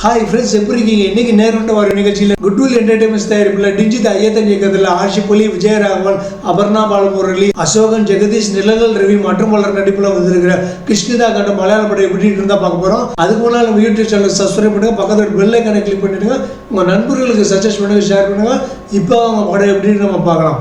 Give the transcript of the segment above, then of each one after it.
Hi friends எப்படி இருக்கீங்க? இன்னைக்கு நேரம் வர நிகழ்ச்சியில் குட்வில் என்டர்டைன்மெண்ட்ஸ் தயாரிப்பில் டிஜித் ஐயத்தன் இயக்கத்தில் ஆஷிபொலி விஜயராகவன் அபர்ணா பாலமுரளி அசோகன் ஜெகதீஷ் நிலங்கள் ரவி மற்றும் பலர் நடிப்பில் வந்திருக்கிற கிருஷ்ணிதா கண்ட மலையாள படம் எப்படி இருந்தால் பார்க்க போகிறோம் அதுக்கு முன்னால் நம்ம யூடியூப் சேனல் சப்ஸ்கிரைப் பண்ணுங்க. பக்கத்தில் பெல் ஐக்கனை கிளிக் பண்ணிடுங்க. உங்கள் நண்பர்களுக்கு சஜஸ்ட் பண்ணுங்க ஷேர் பண்ணுங்க. இப்போ அவங்க படம் எப்படின்னு நம்ம பார்க்கலாம்.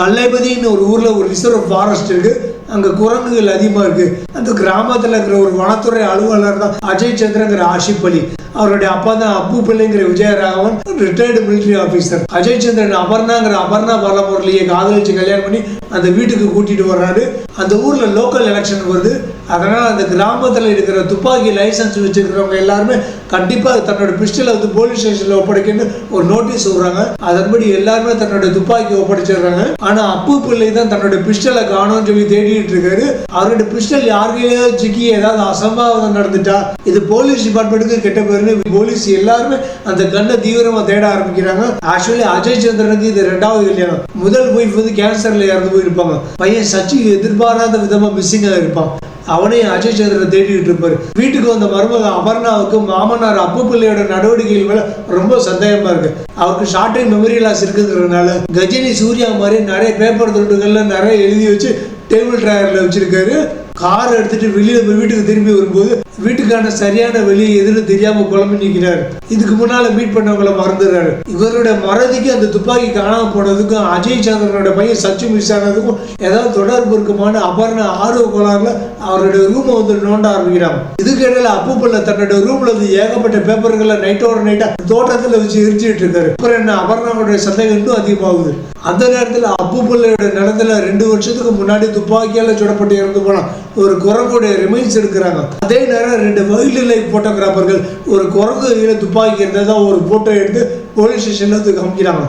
கல்லைபதின்னு ஒரு ஊரில் ஒரு ரிசர்வ் ஃபாரஸ்ட் இருக்கு. அங்கே குரங்குகள் அதிகமாக இருக்கு. அந்த கிராமத்தில் இருக்கிற ஒரு வனத்துறை அலுவலர் தான் அஜய் சந்திரங்கிற ஆஷிப் அலி அவருடைய அப்பா தான் Appu பிள்ளைங்கிற Vijayaraghavan retired military officer Ajay Chandran அபர்ணாங்கிற Aparna பாலமுரளியை காதலிச்சு கல்யாணம் பண்ணி அந்த வீட்டுக்கு கூட்டிட்டு வர்றாரு. அந்த ஊர்ல லோக்கல் எலெக்ஷன் வருது. அதனால அந்த கிராமத்தில் இருக்கிற துப்பாக்கி லைசன்ஸ் வச்சிருக்கிறவங்க எல்லாருமே கண்டிப்பா தன்னோட பிஸ்டலை வந்து போலீஸ் ஸ்டேஷன்ல ஒப்படைக்கணும்னு ஒரு நோட்டீஸ் விடுறாங்க அதன்படி எல்லாருமே தன்னோட துப்பாக்கி ஒப்படைச்சிடுறாங்க. ஆனா அப்பு பிள்ளை தான் தன்னோட பிஸ்டலை காணும்னு சொல்லி தேடிட்டு இருக்காரு. அவரோட பிஸ்டல் யாருக்கையோ சிக்கி ஏதாவது அசம்பாவிதம் நடந்துட்டா இது போலீஸ் டிபார்ட்மெண்ட்டுக்கு கெட்ட பேருன்னு போலீஸ் எல்லாருமே அந்த கண்ணை தீவிரமா தேட ஆரம்பிக்கிறாங்க. ஆக்சுவலி அஜய் சந்திரனுக்கு இது ரெண்டாவது கல்யாணம். முதல் ஒய்ஃப் வந்து கேன்சர்ல இறந்து போயிருப்பாங்க. பையன் சச்சி எதிர்பாராத விதமா மிஸ்ஸிங்கா இருப்பான். அவனையும் அஜய் சந்திரன் தேடிட்டு இருப்பாரு. வீட்டுக்கு வந்த மருமக அபர்ணாவுக்கு மாமனார் அப்பு பிள்ளையோட நடவடிக்கைகள் மேல ரொம்ப சந்தேகமா இருக்கு. அவருக்கு ஷார்ட் டைம் மெமரி லாஸ் இருக்குங்கிறதுனால கஜினி சூர்யா மாதிரி நிறைய பேப்பர் துண்டுகள்ல நிறைய எழுதி வச்சு டேபிள் ட்ராயர்ல வச்சிருக்காரு. கார் எடுத்துட்டு வெளியில போய் வீட்டுக்கு திரும்பி வரும்போது வீட்டுக்கான சரியான வழி எதுன்னு தெரியாம குழம்பு நிற்கிறாரு இதுக்கு முன்னால மீட் பண்ணவங்களை மறந்துடுறாரு. இவருடைய மறதிக்கு அந்த துப்பாக்கி காணாம போனதுக்கும் அஜய் சந்திரனோட பையன் சச்சு மிஸ் ஆனதுக்கும் ஏதாவது தொடர்பு இருக்குமான அபர்ண ஆர்வ கோளாறுல அவருடைய ரூமை வந்து நோண்ட ஆரம்பிக்கிறாங்க இதுக்கு இடையில அப்பு பிள்ளை தன்னோட ரூம்ல இருந்து ஏகப்பட்ட பேப்பர்களை நைட்டோட நைட்டா தோட்டத்துல வச்சு எரிச்சிட்டு இருக்காரு. அப்புறம் என்ன அபர்ணாவுடைய சந்தேகம் இன்னும் அதிகமாகுது. அந்த நேரத்துல அப்பு பிள்ளையோட நிலத்துல ரெண்டு வருஷத்துக்கு முன்னாடி துப்பாக்கியால சுடப்பட்டு இறந்து போனான். ஒரு குரங்குடைய ரிமைன்ஸ் எடுக்கிறாங்க. அதே நேரம் ரெண்டு வைல்டு லைஃப் போட்டோகிராஃபர்கள் ஒரு குரங்கு கையில் துப்பாக்கி இருந்ததாக ஒரு போட்டோ எடுத்து போலீஸ் ஸ்டேஷனில் வந்து காமிக்கிறாங்க.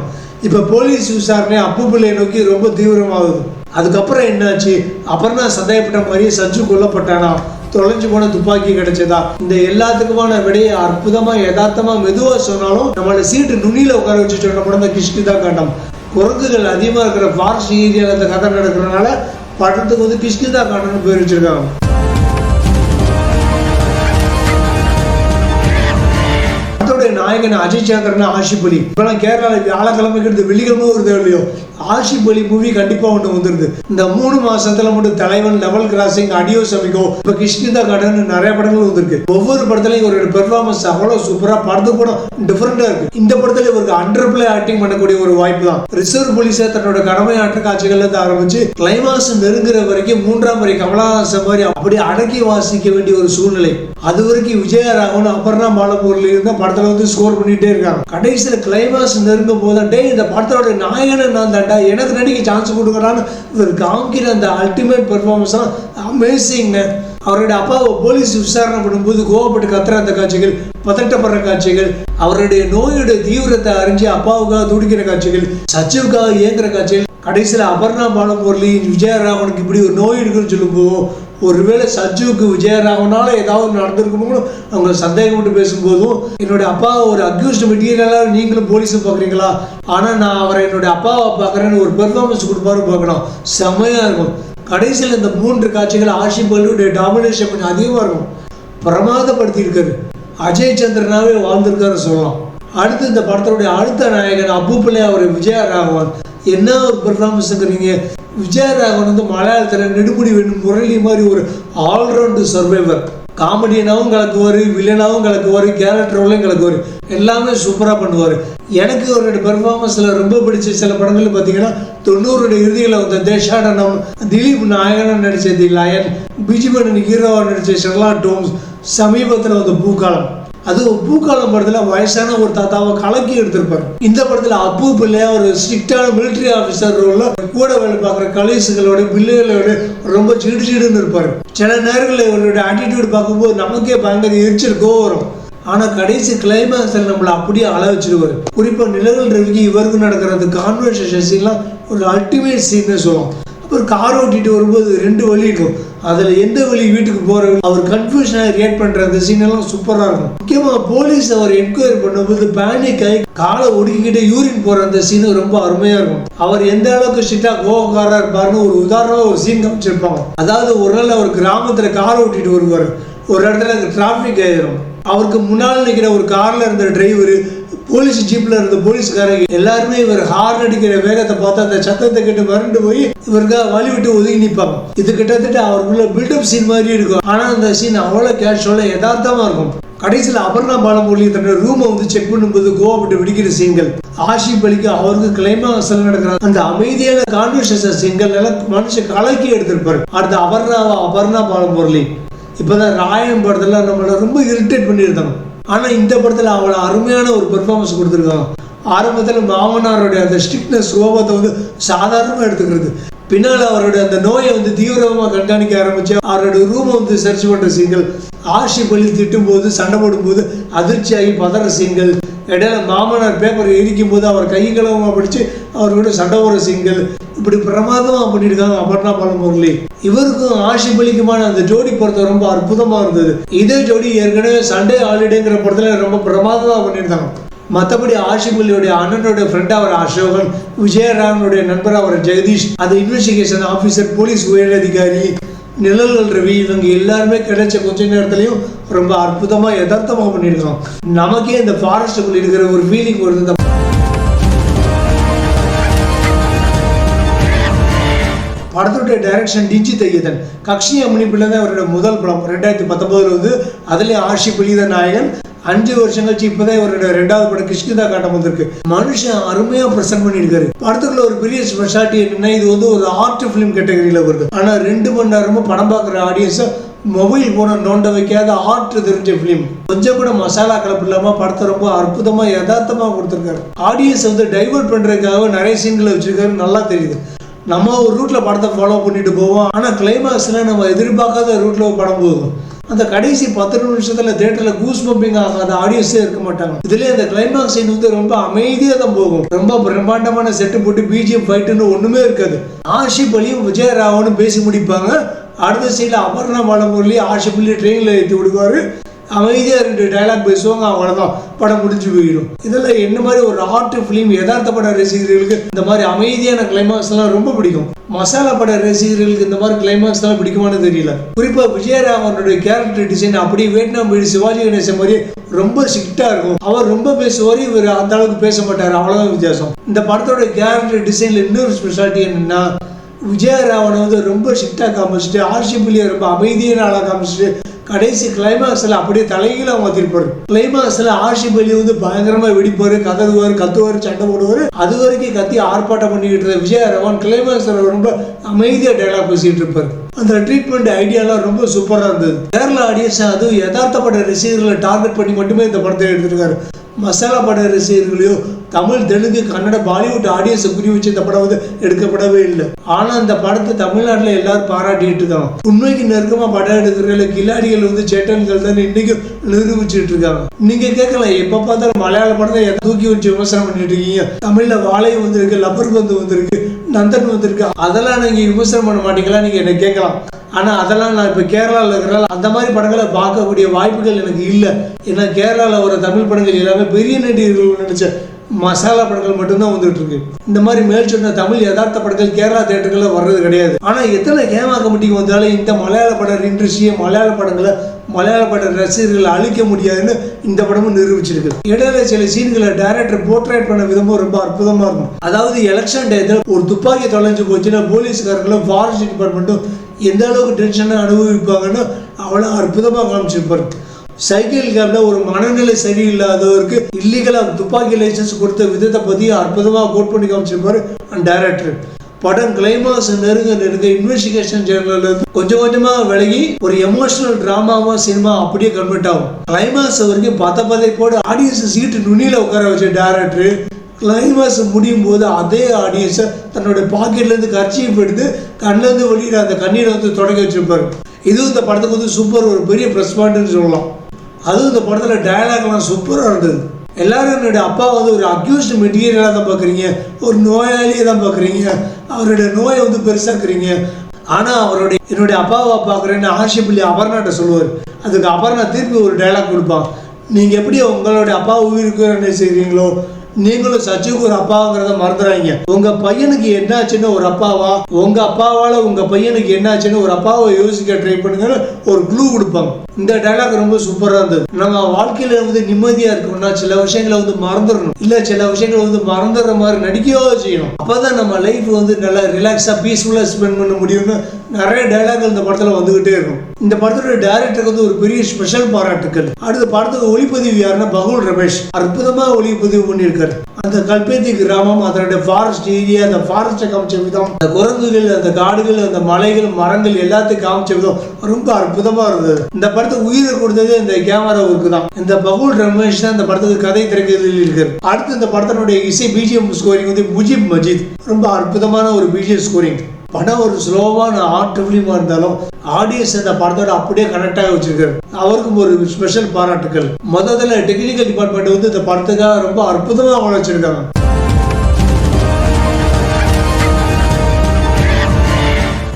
இப்போ போலீஸ் விசாரணை அப்பு பிள்ளையை நோக்கி ரொம்ப தீவிரமாகுது. அதுக்கப்புறம் என்னாச்சு? அபர்ணா சந்தேகப்பட்ட மாதிரியே சஞ்சு கொல்லப்பட்டானா? தொலைஞ்சு போன துப்பாக்கி கிடைச்சதா? இந்த எல்லாத்துக்குமான விடையை அற்புதமா யதார்த்தமா மெதுவா சொன்னாலும் நம்மளோட சீட்டு நுனியில உட்கார வச்சு சொன்ன படம் தான் கிஷ்கிதா காட்டம். குரங்குகள் அதிகமாக இருக்கிற ஃபாரஸ்ட் ஏரியாவில் இந்த கதை நடக்கிறதுனால படத்துக்கு வந்து கிஷ்கிதா காண்டம்னு நாயகன் அஜய் சந்திரன் ஆஷிப் அலி இப்பெல்லாம் கேரளாவில் வியாழக்கிழமைக்கு எடுத்து வெள்ளிக்கிழமை வருதோ இல்லையோ ஆஷிப் அலி மூவி கண்டிப்பாக ஒன்று வந்துருது. இந்த மூணு மாசத்துல மட்டும் தலைவன் லெவல் கிராசிங் அடியோ சமிக்கோ இப்போ கிருஷ்ணிதா கடன் நிறைய படங்கள் வந்திருக்கு. ஒவ்வொரு படத்துலையும் இவரோட பெர்ஃபார்மன்ஸ் அவ்வளோ சூப்பராக படத்து கூட டிஃப்ரெண்டாக இருக்கு. இந்த படத்துல இவருக்கு அண்டர் பிளே ஆக்டிங் பண்ணக்கூடிய ஒரு வாய்ப்பு தான். ரிசர்வ் போலீஸா தன்னோட கடமை ஆற்ற காட்சிகள்ல இருந்து ஆரம்பிச்சு கிளைமாக்ஸ் நெருங்குற வரைக்கும் மூன்றாம் வரை கமலஹாசன் மாதிரி அப்படி அடக்கி வாசிக்க வேண்டிய ஒரு சூழ்நிலை. அது வரைக்கும் விஜயராகவன் அபர்ணா பாலமுரளி இருந்த படத்துல வந்து ஸ்கோர் பண்ணிட்டே இருக்காங்க. கடைசியில் கிளைமாக்ஸ் நெருங்கும் போது டே இந்த படத்தோட நாயகனை நான் தாண்டா எனக்கு நடிக்க சான்ஸ் கொடுக்குறான்னு இவர் காமிக்கிற அந்த அல்டிமேட் பெர்ஃபார்மன்ஸ் தான் அமேசிங்க அவருடைய அப்பாவை போலீஸ் விசாரணை பண்ணும்போது கோவப்பட்டு கத்துற அந்த காட்சிகள் பதட்டப்படுற காட்சிகள் அவருடைய நோயுடைய தீவிரத்தை அறிஞ்சு அப்பாவுக்காக துடிக்கிற காட்சிகள் சச்சிவுக்காக இயங்குற காட்சிகள் கடைசியில் அபர்ணா பாலமுரளி விஜயராகவனுக்கு இப்படி ஒரு நோய் இருக்குன்னு சொல்லும்போது ஒருவேளை சஜுவுக்கு விஜயராகவனால ஏதாவது நடந்திருக்கணும்னு அவங்க சந்தேகப்பட்டு பேசும்போதும் என்னுடைய அப்பா ஒரு அக்யூஸ்ட் மெட்டீரியலாக நீங்களும் போலீஸும் பார்க்குறீங்களா? ஆனால் நான் அவரை என்னுடைய அப்பாவை பார்க்குறேன்னு ஒரு பெர்ஃபார்மன்ஸ் கொடுப்பாரு பார்க்கணும். செம்மையாக இருக்கும். கடைசியில் இந்த மூன்று காட்சிகள் ஆஷி பல்லுடைய டாமினேஷன் கொஞ்சம் அதிகமாக இருக்கும். பிரமாதப்படுத்தியிருக்காரு. அஜய் சந்திரனாவே வாழ்ந்திருக்காரு சொல்லலாம். அடுத்து இந்த படத்தினுடைய அடுத்த நாயகன் அப்பு பிள்ளை அவர் விஜயராகவன். என்ன ஒரு பெர்ஃபார்மன்ஸுங்கிறீங்க விஜயராகவன் வந்து மலையாளத்தில் நெடுமுடி வேணும் முரளி மாதிரி ஒரு ஆல்ரவுண்டு சர்வைவர் காமெடியனாகவும் கலக்குவார் வில்லனாகவும் கலக்குவார் கேரக்டர் ரோலையும் கலக்குவார். எல்லாமே சூப்பராக பண்ணுவார். எனக்கு அவருடைய பெர்ஃபார்மன்ஸில் ரொம்ப பிடிச்ச சில படங்கள் பார்த்தீங்கன்னா தொண்ணூறுடைய இறுதியில் வந்த தேஷாடனம் திலீப் நாயகன் நடித்த தி லயன் பிஜிபன் ஹீரோவாக நடித்த ஷெர்லா டோம்ஸ் சமீபத்தில் வந்த பூக்காலம். அது பூக்காலம் படத்தில் வயசான ஒரு தாத்தாவை கலக்கி எடுத்திருப்பாரு. இந்த படத்தில் அப்பு பிள்ளையா ஒரு ஸ்ட்ரிக்டான மிலிட்டரி ஆஃபீஸர் ரோலில் கூட வேலை பார்க்குற கலீசுகளோட பிள்ளைகளோட ரொம்ப சிடு சிடுன்னு இருப்பார். சில நேரங்களில் இவருடைய ஆட்டிடியூட் பார்க்கும்போது நமக்கே பயங்கர எரிச்சல் கோவம். வரும் ஆனால் கடைசி கிளைமேக்ஸில் நம்மளை அப்படியே அள வச்சிருவார். குறிப்பாக நிலங்கள் ரவிக்கு இவருக்கு நடக்கிற அந்த கான்வர்சேஷன் சீன்லாம் ஒரு அல்டிமேட் சீன்னு சொல்லுவோம் ஒரு கார் ஓட்டிட்டு வரும்போது ரெண்டு வழி இருக்கும். அதில் எந்த வழி வீட்டுக்கு போகிற அவர் கன்ஃபியூஷனாக ரியாக்ட் பண்ணுற அந்த சீன் எல்லாம் சூப்பராக இருக்கும். முக்கியமாக போலீஸ் அவர் என்கொயரி பண்ணும்போது பேனிக் ஆகி காலை ஒடுக்கிக்கிட்டு யூரின் போகிற அந்த சீனு ரொம்ப அருமையாக இருக்கும். அவர் எந்த அளவுக்கு ஸ்ட்ரிக்டாக கோவக்காரராக இருப்பாருன்னு ஒரு உதாரணமாக ஒரு சீன் காமிச்சிருப்பாங்க. அதாவது ஒரு நாள் அவர் கிராமத்தில் கார் ஓட்டிட்டு வருவார். ஒரு இடத்துல அங்கே டிராஃபிக் ஆயிரும். அவருக்கு முன்னால் நிற்கிற ஒரு காரில் இருந்த டிரைவர் போலீஸ் ஜீப்ல இருந்த போலீஸ்காரங்க எல்லாருமே இவர் ஹார்ன் அடிக்கிற வேகத்தை பார்த்து அந்த சத்தத்தை கிட்ட மறந்து போய் இவருக்காக வழி விட்டு ஒதுங்கி நிற்பாங்க இது கிட்டத்தட்ட அவருக்குள்ள பில்டப் சீன் மாதிரி இருக்கும். ஆனா அந்த சீன் அவ்வளோ கேஷுவலாக யதார்த்தமா இருக்கும். கடைசியில் அபர்ணா பாலமுரளி தன்னோட ரூமை வந்து செக் பண்ணும்போது கோவப்பட்டு வெடிக்கிற சீன்கள் ஆஷி பலிக்கு அவருக்கு கிளைமாக்ஸ் நடக்கிற அந்த அமைதியான கான்வர்சேஷன் சீன்கள் எல்லாம் மனுஷன் கலக்கி எடுத்திருப்பாரு. அடுத்து அபர்ணாவா அபர்ணா பாலமுரளி. இப்போதான் ராயம் படத்துல நம்மளை ரொம்ப இரிட்டேட் பண்ணியிருந்தாங்க. ஆனால் இந்த படத்தில் அவ்வளோ அருமையான ஒரு பெர்ஃபார்மன்ஸ் கொடுத்துருக்காங்க. ஆரம்பத்தில் மாமனாருடைய அந்த ஸ்ட்ரிக்னஸ் கோபத்தை வந்து சாதாரணமாக எடுத்துக்கிறது. பின்னால் அவருடைய அந்த நோயை வந்து தீவிரமாக கண்காணிக்க ஆரம்பிச்சு அவருடைய ரூமை வந்து சர்ச் பண்ணுற சீன்கள் ஆஷி பள்ளி திட்டும் போது சண்டை போடும்போது அதிர்ச்சியாகி பதற சீன்கள் இடையில மாமனார் பேப்பர் எரிக்கும் போது அவர் கை கலவமாக படித்து அவர்களோட சண்டவர சண்டை இப்படி பிரமாதமாக பண்ணியிருக்காங்க அபர்ணா பழமுரளி. இவருக்கும் ஆஷி பலிக்குமான அந்த ஜோடி பொறுத்த ரொம்ப அற்புதமாக இருந்தது. இதே ஜோடி ஏற்கனவே சண்டே ஹாலிடேங்கிற படத்துல ரொம்ப பிரமாதமாக பண்ணியிருந்தாங்க. மற்றபடி ஆஷிபுல்லியோடைய அண்ணனுடைய ஃப்ரெண்ட் அவர் அசோகன் விஜயராமனுடைய நண்பர் அவர் ஜெகதீஷ் அந்த இன்வெஸ்டிகேஷன் ஆஃபீஸர் போலீஸ் உயரதிகாரி நிழல்கள் ரவி இவங்க எல்லாருமே கிடைச்ச கொஞ்ச நேரத்துலையும் ரொம்ப அற்புதமாக யதார்த்தமாக பண்ணியிருக்காங்க. நமக்கே இந்த ஃபாரஸ்ட்டுக்குள்ள இருக்கிற ஒரு ஃபீலிங் வருது. படத்துடைய டைரக்ஷன் டிஜி தையதன் கக்ஷி அம்மணி பிள்ளை தான் அவரோட முதல் படம். ரெண்டாயிரத்தி பத்தொன்பதுல வந்து அதுலேயும் ஆஷி புலித நாயகன் அஞ்சு வருஷம் கழிச்சு இப்போதான் இவரோட ரெண்டாவது படம் கிருஷ்ணிதா காட்டம் வந்திருக்கு. மனுஷன் அருமையா பிரசன்ட் பண்ணியிருக்காரு. படத்துக்குள்ள ஒரு பெரிய ஸ்பெஷாலிட்டி என்னன்னா இது வந்து ஒரு ஆர்ட் ஃபிலிம் கேட்டகரியில் வருது. ஆனால் ரெண்டு மணி நேரமும் படம் பார்க்குற ஆடியன்ஸை மொபைல் போன நோண்ட வைக்காத ஆர்ட் தெரிஞ்ச ஃபிலிம் கொஞ்சம் கூட மசாலா கலப்பு இல்லாம படத்தை ரொம்ப அற்புதமா யதார்த்தமா கொடுத்துருக்காரு. ஆடியன்ஸ் வந்து டைவர்ட் பண்றதுக்காக நிறைய சீன்களை வச்சிருக்காரு நல்லா தெரியுது. நம்ம ஒரு ரூட்ல படத்தை ஃபாலோ பண்ணிட்டு போவோம். ஆனா கிளைமாக்ஸ்ல நம்ம எதிர்பார்க்காத ரூட்ல படம் போகும். அந்த கடைசி பத்து நிமிஷத்துல தேட்டரில் கூஸ் பம்பிங் ஆகாத ஆடியன்ஸே இருக்க மாட்டாங்க. இதுல அந்த கிளைமாக்ஸ் சீன் வந்து ரொம்ப அமைதியா தான் போகும். ரொம்ப பிரம்மாண்டமான செட்டு போட்டு பிஜிஎம் ஃபைட்டுன்னு ஒண்ணுமே இருக்காது. ஆஷிப் அலியும் விஜயராவனும் பேசி முடிப்பாங்க. அடுத்த சைடில் அபர்ணா பாலமுரளி ஆஷிப் அலி ட்ரெயினில் ஏற்றி விடுவாரு. அமைதியாக ரெண்டு டைலாக் பேசுவாங்க அவ்வளோதான் படம் முடிஞ்சு போயிடும். இதில் என்ன மாதிரி ஒரு ஆர்ட் ஃபிலிம் யதார்த்த பட ரசிகர்களுக்கு இந்த மாதிரி அமைதியான கிளைமாக்ஸ்லாம் ரொம்ப பிடிக்கும். மசாலா பட ரசிகர்களுக்கு இந்த மாதிரி கிளைமாக்ஸ்லாம் பிடிக்குமான்னு தெரியல. குறிப்பாக விஜயராமனுடைய கேரக்டர் டிசைன் அப்படியே வியட்நாம் போய் சிவாஜி கணேசன் மாதிரி ரொம்ப ஸ்ட்ரிக்டாக இருக்கும். அவர் ரொம்ப பேசுவார் இவர் அந்த அளவுக்கு பேச மாட்டார். அவ்வளோதான் வித்தியாசம். இந்த படத்தோட கேரக்டர் டிசைனில் இன்னொரு ஸ்பெஷாலிட்டி என்னென்னா விஜயராவனை வந்து ரொம்ப ஸ்ட்ரிக்டாக காமிச்சிட்டு ஆர்ஷிபிலியை ரொம்ப அமைதியான ஆளாக காமிச்சிட்டு கடைசி கிளைமாக்ஸில் அப்படியே தலைகீழாக மாற்றிருப்பாரு கிளைமாக்ஸில் ஆஷிப் பலி வந்து பயங்கரமாக வெடிப்பார் கதறுவார் கத்துவார் சண்டை போடுவார். அது வரைக்கும் கத்தி ஆர்ப்பாட்டம் பண்ணிக்கிட்டு இருந்த ரவான் கிளைமாக்ஸில் ரொம்ப அமைதியாக டைலாக் பேசிகிட்டு இருப்பார். அந்த ட்ரீட்மெண்ட் ஐடியாலாம் ரொம்ப சூப்பராக இருந்தது. கேரளா ஆடியன்ஸ் அதுவும் யதார்த்தப்பட்ட ரசிகர்களை டார்கெட் பண்ணி மட்டுமே இந்த படத்தை எடுத்திருக்காரு. மசாலா பட ரசிகர்களையோ தமிழ் தெலுங்கு கன்னட பாலிவுட் ஆடியன்ஸை குறி வச்சு இந்த படம் வந்து எடுக்கப்படவே இல்லை. ஆனா அந்த படத்தை தமிழ்நாட்டில் எல்லாரும் பாராட்டிட்டு இருக்காங்க உண்மைக்கு நெருக்கமா படம் எடுக்கிறதுல கில்லாடிகள் வந்து சேட்டன்கள் தான் இன்னைக்கும் நிரூபிச்சுட்டு இருக்காங்க. நீங்க கேட்கலாம் எப்ப பார்த்தாலும் மலையாள படத்தை தூக்கி வச்சு விமர்சனம் பண்ணிட்டு இருக்கீங்க? தமிழ்ல வாழை வந்திருக்கு லப்பர் பந்து வந்திருக்கு நந்தன் வந்திருக்கு. அதெல்லாம் நீங்க விமர்சனம் பண்ண மாட்டீங்களா? நீங்க என்ன கேட்கலாம். ஆனா அதெல்லாம் நான் இப்போ கேரளாவில் இருக்கிறனால அந்த மாதிரி படங்களை பார்க்கக்கூடிய வாய்ப்புகள் எனக்கு இல்லை. ஏன்னா கேரளாவில் வர தமிழ் படங்கள் எல்லாமே பெரிய நடிகர்கள் நினச்ச மசாலா படங்கள் மட்டும்தான் வந்துட்டு இருக்கு. இந்த மாதிரி மேல் சொன்ன தமிழ் யதார்த்த படங்கள் கேரளா தேட்டர்களில் வர்றது கிடையாது. ஆனால் எத்தனை கேமா கமிட்டிக்கு வந்தாலும் இந்த மலையாள பட இண்டஸ்ட்ரியை மலையாள படங்களை மலையாள பட ரசிகர்களை அழிக்க முடியாதுன்னு இந்த படமும் நிரூபிச்சிருக்கு. இடையில சில சீன்களை டைரக்டர் போர்ட்ரேட் பண்ண விதமும் ரொம்ப அற்புதமா இருக்கும். அதாவது எலெக்ஷன் டயத்தில் ஒரு துப்பாக்கி தொலைஞ்சு போச்சுன்னா போலீஸ்காரங்களும் ஃபாரஸ்ட் டிபார்ட்மெண்ட்டும் எந்த அளவுக்கு டென்ஷனை அனுபவிப்பாங்கன்னு அவ்வளோ அற்புதமாக காமிச்சிருப்பாரு. சைக்கிள் கேப்ல ஒரு மனநிலை சரியில்லாதவருக்கு இல்லீகலா துப்பாக்கி லைசன்ஸ் கொடுத்த விதத்தை பத்தி அற்புதமாக கோட் பண்ணி காமிச்சிருப்பாரு டைரக்டர் படம் கிளைமாஸ் நெருங்க நெருங்க இன்வெஸ்டிகேஷன் சேனல்ல கொஞ்சம் கொஞ்சமாக விலகி ஒரு எமோஷனல் ட்ராமாவாக சினிமா அப்படியே கன்வெர்ட் ஆகும். கிளைமாஸ் வரைக்கும் பத்த பதைப்போடு ஆடியன்ஸ் சீட்டு நுனியில் உட்கார வச்ச டேரக்டர் கிளைமாஸ் முடியும் போது அதே ஆடியன்ஸை தன்னோட பாக்கெட்லேருந்து கர்ச்சீஃப் எடுத்து கண்ணிலேருந்து வெளியிட அந்த கண்ணீரை வந்து தொடங்கி வச்சிருப்பாரு. இதுவும் இந்த படத்துக்கு வந்து சூப்பர் ஒரு பெரிய ப்ரெஸ் பாயிண்ட்னு சொல்லலாம். அதுவும் இந்த படத்தில் டயலாக்லாம் சூப்பராக இருந்தது. எல்லாரும் என்னுடைய அப்பா வந்து ஒரு அக்யூஸ்ட் மெட்டீரியலாக தான் பார்க்குறீங்க. ஒரு நோயாளியை தான் பார்க்குறீங்க. அவருடைய நோயை வந்து பெருசாக்குறீங்க ஆனால் அவருடைய என்னுடைய அப்பாவை பார்க்குறேன்னு ஆஷிப்பள்ளி அபர்ணாட்ட சொல்லுவார். அதுக்கு அபர்ணா திருப்பி ஒரு டைலாக் கொடுப்பான். நீங்கள் எப்படி உங்களுடைய அப்பா உயிருக்கு என்ன செய்கிறீங்களோ நீங்களும் சச்சுக்கு ஒரு அப்பாங்கிறத மறந்துடாதீங்க உங்க பையனுக்கு என்னாச்சுன்னு ஒரு அப்பாவா? உங்க அப்பாவால உங்க பையனுக்கு என்னாச்சுன்னு ஒரு அப்பாவை யோசிக்க ட்ரை பண்ணுங்க ஒரு க்ளூ கொடுப்பாங்க. இந்த டைலாக் ரொம்ப சூப்பராக இருந்தது. நம்ம வாழ்க்கையில வந்து நிம்மதியா இருக்கணும்னா சில விஷயங்களை வந்து மறந்துடணும். இல்ல சில விஷயங்களை வந்து மறந்துடுற மாதிரி நடிக்கவோ செய்யணும். அப்பதான் நம்ம லைஃப் வந்து நல்லா ரிலாக்ஸா பீஸ்ஃபுல்லா ஸ்பெண்ட் பண்ண முடியும்னு நிறைய டைலாக் இந்த படத்தில் வந்துகிட்டே இருக்கும். இந்த படத்தோட டேரக்டருக்கு வந்து ஒரு பெரிய ஸ்பெஷல் பாராட்டுக்கள். அடுத்த படத்துக்கு ஒளிப்பதிவு யாருன்னா பகுல் ரமேஷ். அற்புதமாக ஒளிப்பதிவு பண்ணியிருக்காரு. அந்த கல்பேத்தி கிராமம் அதனுடைய ஃபாரஸ்ட் ஏரியா அந்த ஃபாரஸ்ட்டை காமிச்ச விதம் அந்த குரங்குகள் அந்த காடுகள் அந்த மலைகள் மரங்கள் எல்லாத்தையும் காமிச்ச விதம் ரொம்ப அற்புதமாக இருந்தது. இந்த படத்துக்கு உயிரை கொடுத்தது இந்த கேமரா ஒர்க்கு தான். இந்த பகுல் ரமேஷ் தான் இந்த படத்துக்கு கதை திரைக்கதையில் இருக்காரு. அடுத்து இந்த படத்தினுடைய இசை பிஜிஎம் ஸ்கோரிங் வந்து முஜிப் மஜித். ரொம்ப அற்புதமான ஒரு பிஜிஎம் ஸ்கோரிங் படம் ஒரு ஸ்லோவான ஆர்ட் ஃபிலிமாக இருந்தாலும் ஆடியன்ஸ் அந்த படத்தோட அப்படியே கனெக்ட் ஆகி வச்சிருக்காரு. அவருக்கும் ஒரு ஸ்பெஷல் பாராட்டுக்கள். மொத்தத்தில் டெக்னிக்கல் டிபார்ட்மெண்ட் வந்து இந்த படத்துக்காக ரொம்ப அற்புதமாக வச்சிருக்காங்க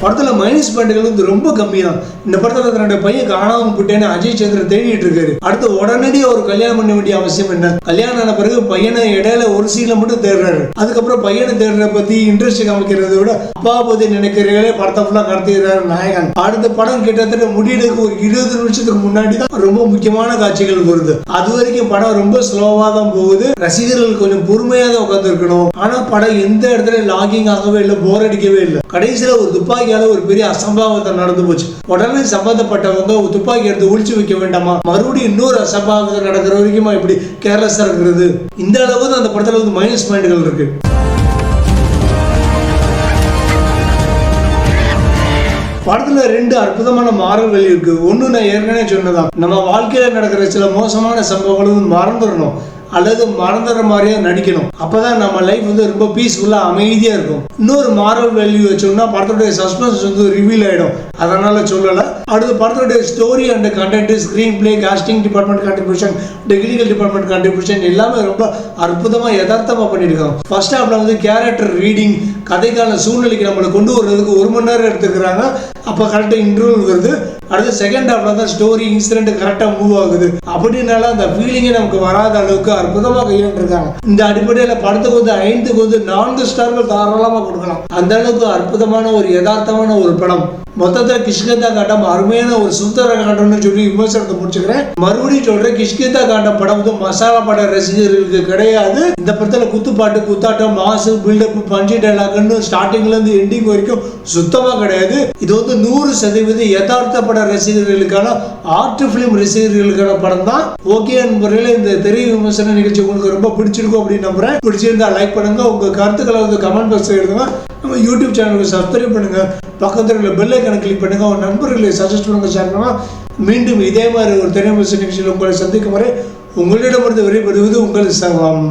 படத்தில் மைனஸ் பாயிண்ட்கள் வந்து ரொம்ப கம்மி தான் இந்த படத்தில் தன்னுடைய பையன் காணாமல் போட்டேன்னு அஜய் சந்திரன் தேடிட்டு இருக்காரு. அடுத்து உடனடியாக ஒரு கல்யாணம் பண்ண வேண்டிய அவசியம் என்ன? கல்யாணம் ஆன பிறகு பையனை இடையில ஒரு சீனில் மட்டும் தேடுறாரு. அதுக்கப்புறம் பையனை தேடுற பத்தி இன்ட்ரெஸ்ட் காமிக்கிறத விட அப்பா பத்தி நினைக்கிறீங்களே படத்தை ஃபுல்லாக கடத்திடுறாரு நாயகன். அடுத்த படம் கிட்டத்தட்ட முடியறதுக்கு ஒரு இருபது நிமிஷத்துக்கு முன்னாடி தான் ரொம்ப முக்கியமான காட்சிகள் வருது. அது வரைக்கும் படம் ரொம்ப ஸ்லோவாக தான் போகுது. ரசிகர்கள் கொஞ்சம் பொறுமையாக தான் உட்காந்துருக்கணும் இருக்கணும் ஆனா படம் எந்த இடத்துல லாகிங் ஆகவே இல்லை போர் அடிக்கவே இல்லை. கடைசியில ஒரு துப்பாக்கியால ஒரு பெரிய அசம்பாவிதம் நடந்து போச்சு. உடனே சம்பந்தப்பட்டவங்க துப்பாக்கி எடுத்து ஒழிச்சு வைக்க வேண்டாமா? மறுபடியும் இன்னொரு அசம்பாவிதம் நடக்கிற வரைக்குமா இப்படி கேர்லெஸ்ஸா இருக்கிறது? இந்த அளவு அந்த படத்துல வந்து மைனஸ் பாயிண்ட்கள் இருக்கு. படத்துல ரெண்டு அற்புதமான மாறல்கள் இருக்கு. ஒண்ணு நான் ஏற்கனவே சொன்னதான் நம்ம வாழ்க்கையில நடக்கிற சில மோசமான சம்பவங்களும் மறந்துடணும். அல்லது மறந்துடுற மாதிரியே நடிக்கணும். அப்போதான் நம்ம லைஃப் வந்து ரொம்ப பீஸ்ஃபுல்லாக அமைதியாக இருக்கும். இன்னொரு மாரல் வேல்யூ வச்சோம்னா படத்துடைய சஸ்பென்ஸ் வந்து ரிவீல் ஆகிடும் அதனால் சொல்லலை. அடுத்து படத்துடைய story and content screenplay casting department contribution technical department contribution எல்லாமே ரொம்ப அற்புதமாக யதார்த்தமாக பண்ணியிருக்காங்க. ஃபர்ஸ்ட் ஹாப்ல வந்து கேரக்டர் ரீடிங் கதைக்கான சூழ்நிலைக்கு நம்மளை கொண்டு வர்றதுக்கு ஒரு மணி நேரம் எடுத்துக்கிறாங்க அப்போ கரெக்டாக இன்டர்வல் வருது. அடுத்து செகண்ட் ஹாஃப்ல தான் ஸ்டோரி இன்சிடென்ட் கரெக்டாக மூவ் ஆகுது. அப்படின்னால அந்த ஃபீலிங்கே நமக்கு வராத அளவுக்கு அற்புதமாக கையாண்டுருக்காங்க இந்த அடிப்படையில் படத்துக்கு வந்து ஐந்துக்கு வந்து நான்கு ஸ்டார்கள் தாராளமாக கொடுக்கலாம். அந்த அளவுக்கு அற்புதமான ஒரு யதார்த்தமான ஒரு படம். மொத்தத்தில் கிஷ்கிந்தா காண்டம் அருமையான ஒரு சுந்தர காண்டம்னு சொல்லி விமர்சனத்தை முடிச்சுக்கிறேன். மறுபடியும் சொல்கிறேன் கிஷ்கிந்தா காண்டம் படம் வந்து மசாலா பட ரசிகர்களுக்கு கிடையாது. இந்த படத்தில் குத்துப்பாட்டு குத்தாட்டம் மாசு பில்டப் பஞ்சு டைலாக்னு ஸ்டார்டிங்லேருந்து எண்டிங் வரைக்கும் சுத்தமாக கிடையாது. இது வந்து நூறு சதவீதம் யதார்த்த பட ரசிகர்களுக்கான ஆர்ட் ஃபிலிம் ரசிகர்களுக்கான படம் தான். ஓகே முறையில் இந்த தெரிய விமர்சன நிகழ்ச்சி உங்களுக்கு ரொம்ப பிடிச்சிருக்கும் அப்படின்னு நம்புறேன். பிடிச்சிருந்தா லைக் பண்ணுங்க. உங்கள் கருத்துக்களை வந்து கமெண்ட் பாக்ஸ் எழுதுங்க. நம்ம யூடியூப் சேனலுக்கு சப்ஸ்கிரைப் பண்ணுங்கள் பக்கத்தில் உள்ள பெல்லை கணக்கில் கிளிக் பண்ணுங்க. நண்பர்களை சஜஸ்ட் பண்ணுங்க சார்னா மீண்டும் இதே மாதிரி ஒரு திரை நிகழ்ச்சியில் உங்களை சந்திக்கும் வரை உங்களிடமிருந்து விடைபெறுவது உங்கள் சகம்